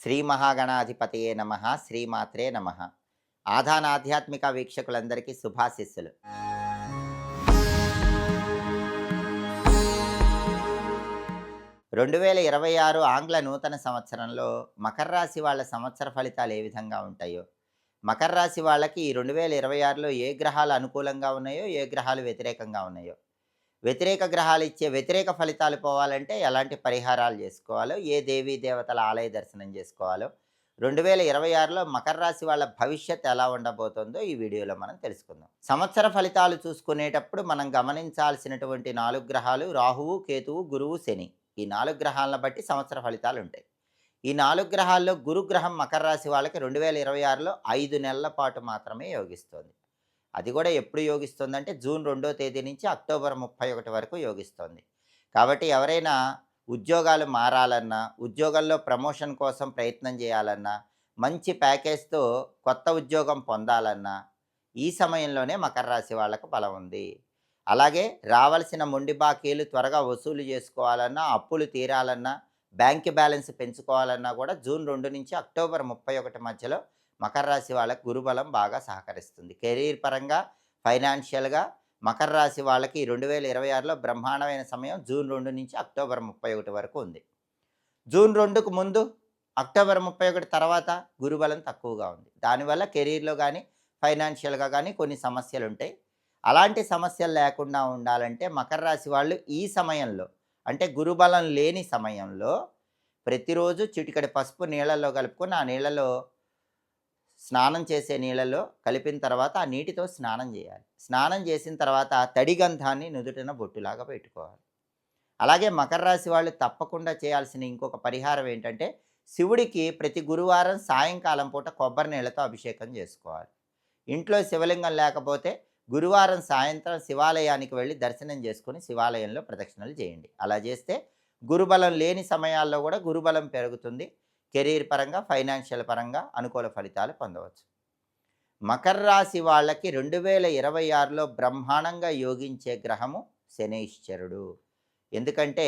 శ్రీ మహాగణాధిపతియే నమ శ్రీమాత్రే నమ. ఆధాన ఆధ్యాత్మిక వీక్షకులందరికీ శుభాశిస్సులు. రెండు వేల ఇరవై ఆరు ఆంగ్ల నూతన సంవత్సరంలో మకర రాశి వాళ్ళ సంవత్సర ఫలితాలు ఏ విధంగా ఉంటాయో? మకర రాశి వాళ్ళకి ఈ రెండు వేల ఇరవై ఆరులో ఏ గ్రహాలు అనుకూలంగా ఉన్నాయో ఏ గ్రహాలు వ్యతిరేకంగా ఉన్నాయో? వ్యతిరేక గ్రహాలు ఇచ్చే వ్యతిరేక ఫలితాలు పోవాలంటే ఎలాంటి పరిహారాలు చేసుకోవాలో ఏ దేవీ దేవతల ఆలయ దర్శనం చేసుకోవాలో రెండు వేల ఇరవై ఆరులో మకర రాశి వాళ్ళ భవిష్యత్ ఎలా ఉండబోతుందో ఈ వీడియోలో మనం తెలుసుకుందాం. సంవత్సర ఫలితాలు చూసుకునేటప్పుడు మనం గమనించాల్సినటువంటి నాలుగు గ్రహాలు రాహువు కేతువు గురువు శని. ఈ నాలుగు గ్రహాలను బట్టి సంవత్సర ఫలితాలు ఉంటాయి. ఈ నాలుగు గ్రహాల్లో గురుగ్రహం మకర రాశి వాళ్ళకి రెండు వేల ఇరవై ఆరులో ఐదు నెలల పాటు మాత్రమే యోగిస్తుంది. అది కూడా ఎప్పుడు యోగిస్తుందంటే జూన్ రెండో తేదీ నుంచి అక్టోబర్ ముప్పై ఒకటి వరకు యోగిస్తుంది. కాబట్టి ఎవరైనా ఉద్యోగాలు మారాలన్నా ఉద్యోగంలో ప్రమోషన్ కోసం ప్రయత్నం చేయాలన్నా మంచి ప్యాకేజ్తో కొత్త ఉద్యోగం పొందాలన్నా ఈ సమయంలోనే మకర రాశి వాళ్ళకు బలం ఉంది. అలాగే రావాల్సిన మొండి బాకీలు త్వరగా వసూలు చేసుకోవాలన్నా అప్పులు తీరాలన్నా బ్యాంక్ బ్యాలెన్స్ పెంచుకోవాలన్నా కూడా జూన్ రెండు నుంచి అక్టోబర్ ముప్పై ఒకటి మధ్యలో మకర రాశి వాళ్ళకి గురుబలం బాగా సహకరిస్తుంది. కెరీర్ పరంగా ఫైనాన్షియల్గా మకర రాశి వాళ్ళకి రెండు వేల ఇరవై ఆరులో బ్రహ్మాండమైన సమయం జూన్ రెండు నుంచి అక్టోబర్ ముప్పై ఒకటి వరకు ఉంది. జూన్ రెండుకు ముందు అక్టోబర్ ముప్పై ఒకటి తర్వాత గురుబలం తక్కువగా ఉంది. దానివల్ల కెరీర్లో కానీ ఫైనాన్షియల్గా కానీ కొన్ని సమస్యలు ఉంటాయి అలాంటి సమస్యలు లేకుండా ఉండాలంటే మకర రాశి వాళ్ళు ఈ సమయంలో అంటే గురుబలం లేని సమయంలో ప్రతిరోజు చిటికడి పసుపు నీళ్ళల్లో కలుపుకొని ఆ నీళ్ళలో స్నానం చేసే నీళ్ళలో కలిపిన తర్వాత ఆ నీటితో స్నానం చేయాలి. స్నానం చేసిన తర్వాత తడి గంధాన్ని నుదుటిన బొట్టులాగా పెట్టుకోవాలి. అలాగే మకర రాశి వాళ్ళు తప్పకుండా చేయాల్సిన ఇంకొక పరిహారం ఏంటంటే శివుడికి ప్రతి గురువారం సాయంకాలం పూట కొబ్బరి నీళ్ళతో అభిషేకం చేసుకోవాలి. ఇంట్లో శివలింగం లేకపోతే గురువారం సాయంత్రం శివాలయానికి వెళ్ళి దర్శనం చేసుకుని శివాలయంలో ప్రదక్షిణలు చేయండి. అలా చేస్తే గురుబలం లేని సమయాల్లో కూడా గురుబలం పెరుగుతుంది. కెరీర్ పరంగా ఫైనాన్షియల్ పరంగా అనుకూల ఫలితాలు పొందవచ్చు. మకర రాశి వాళ్ళకి రెండు వేల ఇరవై ఆరులో బ్రహ్మాండంగా యోగించే గ్రహము శనీశ్వరుడు ఎందుకంటే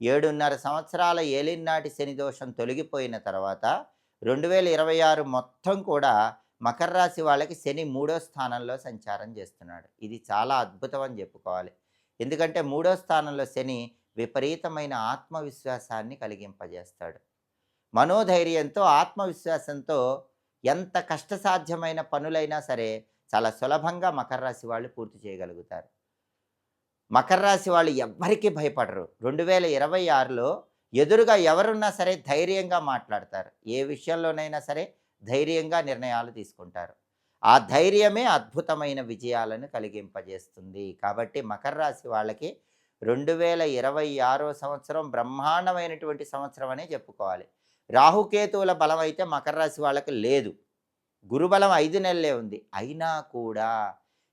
ఏడున్నర సంవత్సరాల ఏలినాటి శని దోషం తొలగిపోయిన తర్వాత రెండు వేల ఇరవై ఆరు మొత్తం కూడా మకర రాశి వాళ్ళకి శని మూడో స్థానంలో సంచారం చేస్తున్నాడు. ఇది చాలా అద్భుతం అని చెప్పుకోవాలి. ఎందుకంటే మూడో స్థానంలో శని విపరీతమైన ఆత్మవిశ్వాసాన్ని కలిగింపజేస్తాడు. మనోధైర్యంతో ఆత్మవిశ్వాసంతో ఎంత కష్టసాధ్యమైన పనులైనా సరే చాలా సులభంగా మకర రాశి వాళ్ళు పూర్తి చేయగలుగుతారు. మకర రాశి వాళ్ళు ఎవ్వరికీ భయపడరు. రెండు వేల ఇరవై ఆరులో ఎదురుగా ఎవరున్నా సరే ధైర్యంగా మాట్లాడతారు. ఏ విషయంలోనైనా సరే ధైర్యంగా నిర్ణయాలు తీసుకుంటారు. ఆ ధైర్యమే అద్భుతమైన విజయాలను కలిగింపజేస్తుంది. కాబట్టి మకర రాశి వాళ్ళకి రెండు వేల ఇరవై ఆరో సంవత్సరం బ్రహ్మాండమైనటువంటి సంవత్సరం అనే చెప్పుకోవాలి. రాహుకేతువుల బలం అయితే మకర రాశి వాళ్ళకి లేదు. గురుబలం ఐదు నెలలే ఉంది. అయినా కూడా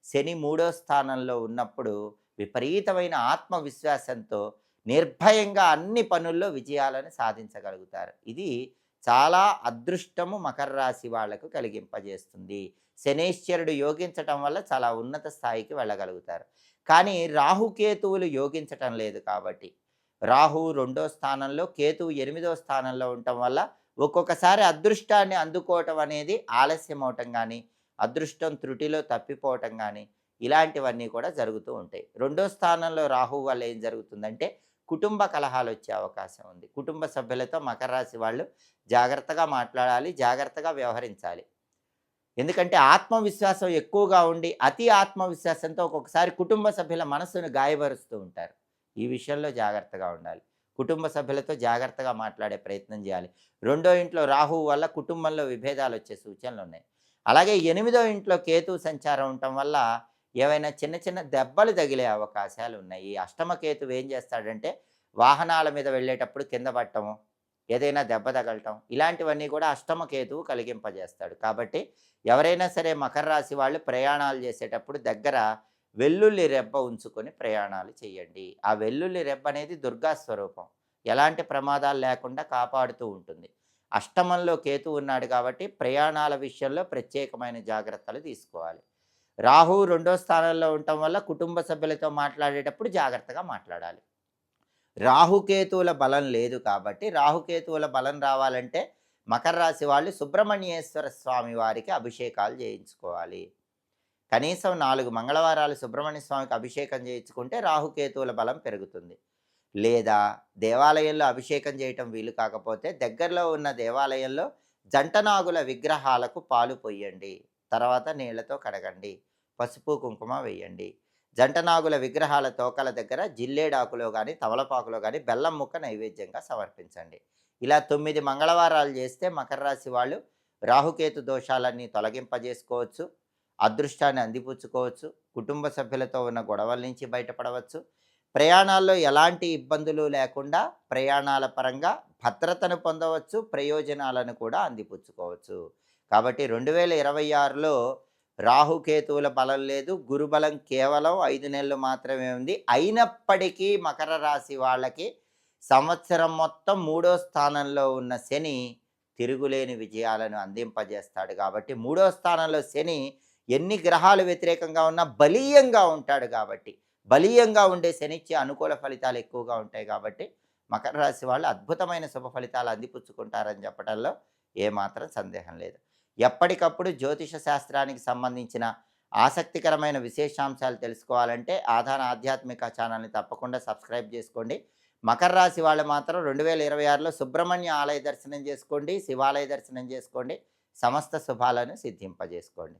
శని మూడో స్థానంలో ఉన్నప్పుడు విపరీతమైన ఆత్మవిశ్వాసంతో నిర్భయంగా అన్ని పనుల్లో విజయాలను సాధించగలుగుతారు. ఇది చాలా అదృష్టము మకర రాశి వాళ్ళకు కలిగింపజేస్తుంది. శనేశ్వరుడు యోగించటం వల్ల చాలా ఉన్నత స్థాయికి వెళ్ళగలుగుతారు. కానీ రాహుకేతువులు యోగించటం లేదు కాబట్టి రాహు రెండో స్థానంలో కేతువు ఎనిమిదో స్థానంలో ఉండటం వల్ల ఒక్కొక్కసారి అదృష్టాన్ని అందుకోవటం అనేది ఆలస్యం అవటం కానీ అదృష్టం త్రుటిలో తప్పిపోవటం కానీ ఇలాంటివన్నీ కూడా జరుగుతూ ఉంటాయి. రెండో స్థానంలో రాహు వల్ల ఏం జరుగుతుందంటే కుటుంబ కలహాలు వచ్చే అవకాశం ఉంది. కుటుంబ సభ్యులతో మకర రాశి వాళ్ళు జాగ్రత్తగా మాట్లాడాలి జాగ్రత్తగా వ్యవహరించాలి. ఎందుకంటే ఆత్మవిశ్వాసం ఎక్కువగా ఉండి అతి ఆత్మవిశ్వాసంతో ఒక్కొక్కసారి కుటుంబ సభ్యుల మనస్సును గాయపరుస్తూ ఉంటారు. ఈ విషయంలో జాగ్రత్తగా ఉండాలి. కుటుంబ సభ్యులతో జాగ్రత్తగా మాట్లాడే ప్రయత్నం చేయాలి. రెండో ఇంట్లో రాహు వల్ల కుటుంబంలో విభేదాలు వచ్చే సూచనలు ఉన్నాయి. అలాగే ఎనిమిదో ఇంట్లో కేతు సంచారం ఉండటం వల్ల ఏవైనా చిన్న చిన్న దెబ్బలు తగిలే అవకాశాలు ఉన్నాయి. ఈ అష్టమ కేతువు ఏం చేస్తాడంటే వాహనాల మీద వెళ్ళేటప్పుడు కింద పట్టము ఏదైనా దెబ్బ తగలటం ఇలాంటివన్నీ కూడా అష్టమ కేతువు కలిగింపజేస్తాడు. కాబట్టి ఎవరైనా సరే మకర రాశి వాళ్ళు ప్రయాణాలు చేసేటప్పుడు దగ్గర వెల్లుల్లి రెబ్బ ఉంచుకొని ప్రయాణాలు చేయండి. ఆ వెల్లుల్లి రెబ్బ అనేది దుర్గా స్వరూపం. ఎలాంటి ప్రమాదాలు లేకుండా కాపాడుతూ ఉంటుంది. అష్టమంలో కేతు ఉన్నాడు కాబట్టి ప్రయాణాల విషయంలో ప్రత్యేకమైన జాగ్రత్తలు తీసుకోవాలి. రాహు రెండో స్థానంలో ఉండటం వల్ల కుటుంబ సభ్యులతో మాట్లాడేటప్పుడు జాగ్రత్తగా మాట్లాడాలి. రాహుకేతువుల బలం లేదు కాబట్టి రాహుకేతువుల బలం రావాలంటే మకర రాశి వాళ్ళు సుబ్రహ్మణ్యేశ్వర స్వామి వారికి అభిషేకాలు చేయించుకోవాలి. కనీసం నాలుగు మంగళవారాలు సుబ్రహ్మణ్య స్వామికి అభిషేకం చేయించుకుంటే రాహుకేతువుల బలం పెరుగుతుంది. లేదా దేవాలయంలో అభిషేకం చేయటం వీలు కాకపోతే దగ్గరలో ఉన్న దేవాలయంలో జంటనాగుల విగ్రహాలకు పాలు పొయ్యండి. తర్వాత నీళ్ళతో కడగండి. పసుపు కుంకుమ వేయండి. జంటనాగుల విగ్రహాల తోకల దగ్గర జిల్లేడాకులో కానీ తమలపాకులో కానీ బెల్లం ముక్క నైవేద్యంగా సమర్పించండి. ఇలా తొమ్మిది మంగళవారాలు చేస్తే మకర రాశి వాళ్ళు రాహుకేతు దోషాలన్నీ తొలగింపజేసుకోవచ్చు. అదృష్టాన్ని అందిపుచ్చుకోవచ్చు. కుటుంబ సభ్యులతో ఉన్న గొడవల నుంచి బయటపడవచ్చు. ప్రయాణాల్లో ఎలాంటి ఇబ్బందులు లేకుండా ప్రయాణాల పరంగా భద్రతను పొందవచ్చు ప్రయోజనాలను కూడా అందిపుచ్చుకోవచ్చు. కాబట్టి రెండు వేల ఇరవై ఆరులో రాహుకేతువుల బలం లేదు. గురుబలం కేవలం ఐదు నెలలు మాత్రమే ఉంది. అయినప్పటికీ మకర రాశి వాళ్ళకి సంవత్సరం మొత్తం మూడో స్థానంలో ఉన్న శని తిరుగులేని విజయాలను అందింపజేస్తాడు. కాబట్టి మూడో స్థానంలో శని ఎన్ని గ్రహాలు వ్యతిరేకంగా ఉన్నా బలీయంగా ఉంటాడు కాబట్టి బలీయంగా ఉండే శనిచ్చే అనుకూల ఫలితాలు ఎక్కువగా ఉంటాయి కాబట్టి మకర రాశి వాళ్ళు అద్భుతమైన శుభ ఫలితాలు అందిపుచ్చుకుంటారని చెప్పడంలో ఏమాత్రం సందేహం లేదు. ఎప్పటికప్పుడు జ్యోతిష శాస్త్రానికి సంబంధించిన ఆసక్తికరమైన విశేషాంశాలు తెలుసుకోవాలంటే ఆధార ఆధ్యాత్మిక ఛానల్ని తప్పకుండా సబ్స్క్రైబ్ చేసుకోండి. మకర రాశి వాళ్ళు మాత్రం రెండు వేల ఇరవై ఆరులో సుబ్రహ్మణ్య ఆలయ దర్శనం చేసుకోండి శివాలయ దర్శనం చేసుకోండి సమస్త శుభాలను సిద్ధింపజేసుకోండి.